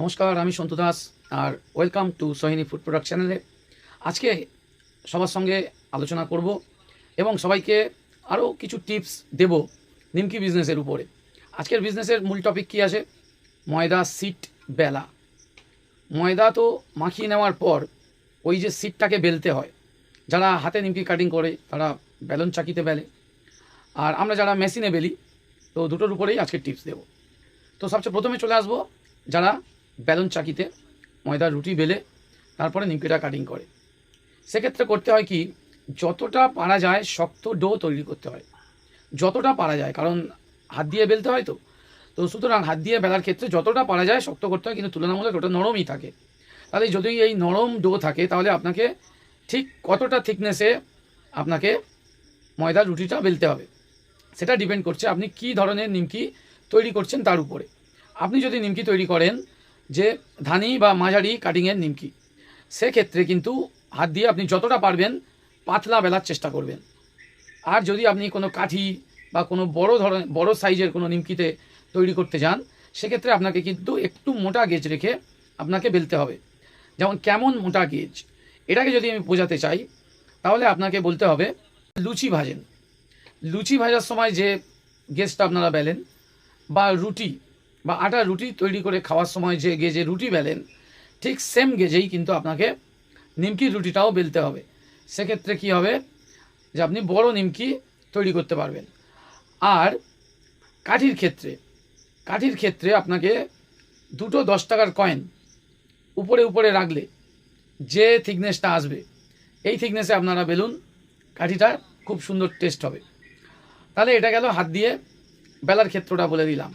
নমস্কার, আমি সন্তু দাস আর welcome to Sohini food product চ্যানেলে আজকে সবার সঙ্গে আলোচনা করব এবং সবাইকে আরও কিছু টিপস দেব নিমকি বিজনেসের উপরে। আজকের বিজনেসের মূল টপিক কী আছে? ময়দা সিট বেলা। ময়দা তো মাখিয়ে নেওয়ার পর ওই যে সিটটাকে বেলতে হয়। যারা হাতে নিমকি কাটিং করে, তারা বেলন চাকিতে বেলে। আর আমরা যারা মেশিনে বেলি, তো দুটোর উপরেই আজকে টিপস দেবো। তো সবচেয়ে প্রথমে চলে আসব যারা বেলন চাকিতে ময়দার রুটি বেলে তারপরে নিমকিটা কাটিং করে। সেক্ষেত্রে করতে হয় কি, যতটা পারা যায় শক্ত ডো তৈরি করতে হয়। যতটা পারা যায়, কারণ হাত দিয়ে বেলতে হয় তো। তো সুতরাং হাত দিয়ে বেলার ক্ষেত্রে যতটা পারা যায় শক্ত করতে হয়, কিন্তু তুলনামূলক ওটা নরমই থাকে। তাহলে যদি এই নরম ডো থাকে, তাহলে আপনাকে ঠিক কতটা থিকনেসে আপনাকে ময়দার রুটিটা বেলতে হবে। সেটা ডিপেন্ড করছে আপনি কী ধরনের নিমকি তৈরি করছেন তার উপরে। আপনি যদি নিমকি তৈরি করেন যে ধানি বা মাঝারি কাটিংয়ের নিমকি। সেক্ষেত্রে কিন্তু হাত দিয়ে আপনি যতটা পারবেন পাতলা বেলার চেষ্টা করবেন। আর যদি আপনি কোনো কাঠি বা কোনো বড় ধরনের, বড় সাইজের কোনো নিমকিতে তৈরি করতে যান, সেক্ষেত্রে আপনাকে কিন্তু একটু মোটা গেজ রেখে আপনাকে বেলতে হবে। যেমন কেমন মোটা গেজ এটাকে যদি আমি বোঝাতে চাই, তাহলে আপনাকে বলতে হবে লুচি ভাজেন। লুচি ভাজার সময় যে গেজটা আপনারা বেলেন বা রুটি বা আটা রুটি তৈরি করে খাওয়ার সময় যে গেজে রুটি বেলেন, ঠিক সেম গেজেই কিন্তু আপনাকে নিমকির রুটিটাও বেলতে হবে। সেক্ষেত্রে কি হবে? যে আপনি বড় নিমকি তৈরি করতে পারবেন। আর কাঠির ক্ষেত্রে কাঠির ক্ষেত্রে আপনাকে দুটো দশ টাকার কয়েন উপরে উপরে রাখলে যে থিকনেসটা আসবে, এই থিকনেসে আপনারা বেলুন কাঠিটা খুব সুন্দর টেস্ট হবে। তাহলে এটা গেল হাত দিয়ে বেলার ক্ষেত্রটা বলে দিলাম।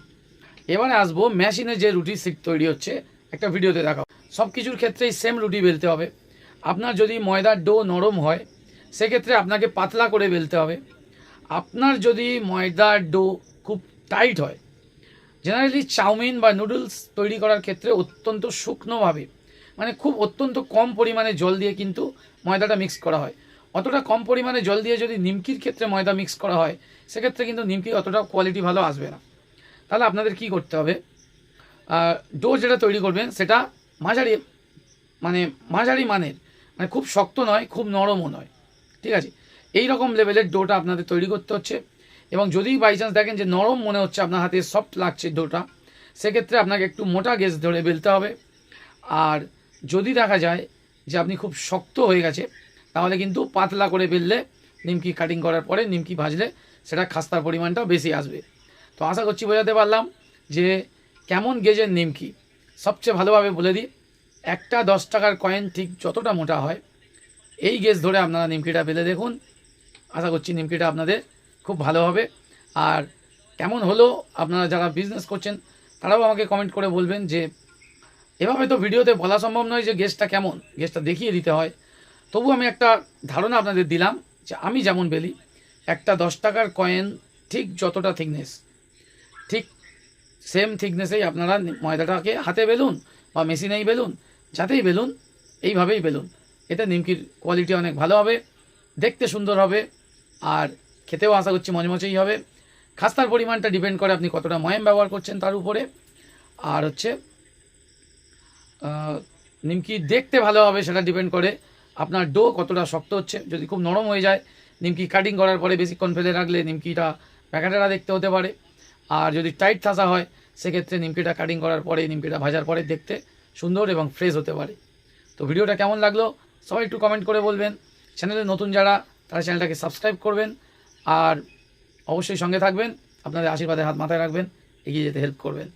এবারে আসব মেশিনে যে রুটি সিট তৈরি হচ্ছে, একটা ভিডিওতে দেখাও সব কিছুর ক্ষেত্রেই সেম রুটি বেলতে হবে। আপনার যদি ময়দার ডো নরম হয়, সেক্ষেত্রে আপনাকে পাতলা করে বেলতে হবে। আপনার যদি ময়দার ডো খুব টাইট হয় জেনারেলি চাউমিন বা নুডলস তৈরি করার ক্ষেত্রে অত্যন্ত শুকনোভাবে মানে খুব অত্যন্ত কম পরিমাণে জল দিয়ে কিন্তু ময়দাটা মিক্স করা হয়। অতটা কম পরিমাণে জল দিয়ে যদি নিমকির ক্ষেত্রে ময়দা মিক্স করা হয়, সেক্ষেত্রে কিন্তু নিমকি অতটা কোয়ালিটি ভালো আসবে না। তাহলে আপনাদের কি করতে হবে? ডো যেটা তৈরি করবেন, সেটা মাঝারি মানে মাঝারি মানের মানে খুব শক্ত নয়, খুব নরমও নয়। ঠিক আছে? এই রকম লেভেলের ডোটা আপনাদের তৈরি করতে হচ্ছে। এবং যদি বাই চান্স দেখেন যে নরম মনে হচ্ছে, আপনার হাতে সফট লাগছে ডোটা সেক্ষেত্রে আপনাকে একটু মোটা গেজ ধরে বেলতে হবে। আর যদি দেখা যায় যে আপনি খুব শক্ত হয়ে গেছে, তাহলে কিন্তু পাতলা করে বেললে, নিমকি কাটিং করার পরে নিমকি ভাজলে, সেটা খাস্তার পরিমাণটাও বেশি আসবে। তো আশা করছি বোঝাতে পারলাম যে কেমন গেজের নিমকি। সবচেয়ে ভালোভাবে বলে দিই, একটা দশ টাকার কয়েন ঠিক যতটা মোটা হয়, এই গেজ ধরে আপনারা নিমকিটা বেলে দেখুন। আশা করছি নিমকিটা আপনাদের খুব ভালো হবে। আর কেমন হলো আপনারা যারা বিজনেস করছেন, তারাও আমাকে কমেন্ট করে বলবেন যে, এভাবে তো ভিডিওতে বলা সম্ভব নয় যে গেস্টটা কেমন গেস্টটা দেখিয়ে দিতে হয়। তবু আমি একটা ধারণা আপনাদের দিলাম যে আমি যেমন বেলি, একটা দশ টাকার কয়েন ঠিক যতটা থিকনেস ঠিক সেম থিকনেসেই আপনারা ময়দাটাকে হাতে বেলুন বা মেশিনেই বেলুন, যাতেই বেলুন, এইভাবেই বেলুন। এতে নিমকির কোয়ালিটি অনেক ভালো হবে, দেখতে সুন্দর হবে, আর খেতেও আশা করছি মজমচেই হবে। খাস্তার পরিমাণটা ডিপেন্ড করে আপনি কতটা ময়াম ব্যবহার করছেন তার উপরে। আর হচ্ছে নিমকি দেখতে ভালো হবে সেটা ডিপেন্ড করে আপনার ডো কতটা শক্ত হচ্ছে। যদি খুব নরম হয়ে যায়, নিমকি কাটিং করার পরে বেশিক্ষণ ফেলে রাখলে নিমকিটা প্যাকেটেরা দেখতে হতে পারে। আর যদি টাইট থাসা হয়, সেক্ষেত্রে নিমকিটা কাটিং করার পরে, নিমকিটা ভাজার পরে দেখতে সুন্দর এবং ফ্রেশ হতে পারে। তো ভিডিওটা কেমন লাগল, সবাই একটু কমেন্ট করে বলবেন। চ্যানেলে নতুন যারা, তারা চ্যানেলটাকে সাবস্ক্রাইব করবেন। আর অবশ্যই সঙ্গে থাকবেন, আপনাদের আশীর্বাদের হাত মাথায় রাখবেন, এগিয়ে যেতে হেল্প করবেন।